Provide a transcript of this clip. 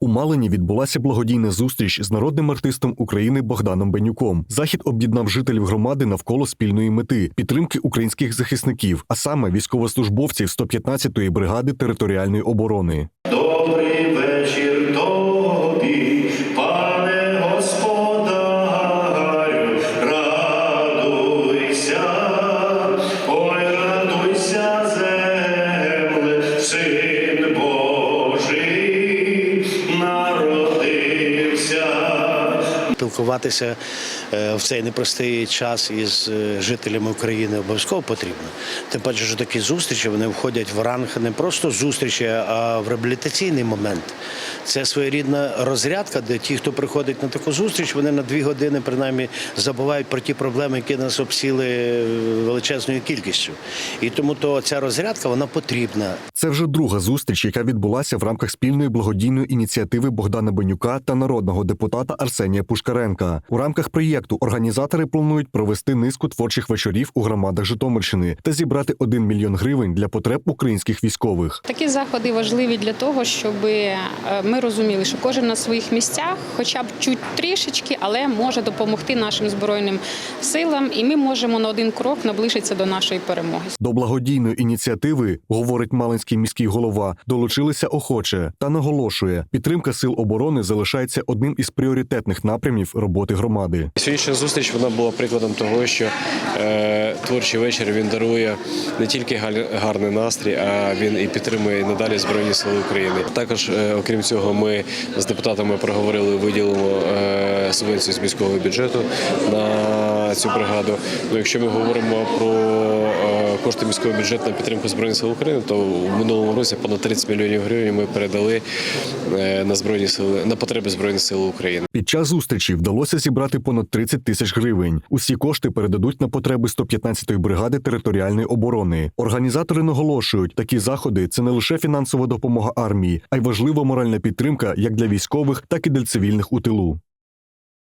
У Малині відбулася благодійна зустріч з народним артистом України Богданом Бенюком. Захід об'єднав жителів громади навколо спільної мети підтримки українських захисників, а саме військовослужбовців 115-ї бригади територіальної оборони. Спілкуватися е, в цей непростий час із е, жителями України обов'язково потрібно. Тим паче, що такі зустрічі вони входять в ранг не просто зустрічі, а в реабілітаційний момент. Це своєрідна розрядка, де ті, хто приходить на таку зустріч, вони на дві години принаймні забувають про ті проблеми, які нас обсіли е, величезною кількістю. І тому то ця розрядка вона потрібна. Це вже друга зустріч, яка відбулася в рамках спільної благодійної ініціативи Богдана Бенюка та народного депутата Арсенія Пушкаренка. У рамках проєкту організатори планують провести низку творчих вечорів у громадах Житомирщини та зібрати 1 мільйон гривень для потреб українських військових. Такі заходи важливі для того, щоб е, ми розуміли, що кожен на своїх місцях, хоча б чуть трішечки, але може допомогти нашим збройним силам, і ми можемо на один крок наближитися до нашої перемоги. До благодійної ініціативи, говорить Малинський міський голова, долучилися охоче та наголошує, підтримка сил оборони залишається одним із пріоритетних напрямів роботи громади. Сьогоднішня зустріч вона була прикладом того, що е, творчий вечір він дарує не тільки гарний настрій, а він і підтримує надалі Збройні Сили України. Також, е, окрім цього, ми з депутатами проговорили, виділимо е, субвенцію з міського бюджету на цю бригаду. Ну, якщо ми говоримо про е, кошти міського бюджету на підтримку Збройних сил України, то в минулому році понад 30 мільйонів гривень ми передали е, на збройні сили на потреби збройних сил України. Під час зустрічі вдалося зібрати понад 30 тисяч гривень. Усі кошти передадуть на потреби 115-ї бригади територіальної оборони. Організатори наголошують, такі заходи це не лише фінансова допомога армії, а й важлива моральна підтримка як для військових, так і для цивільних у тилу.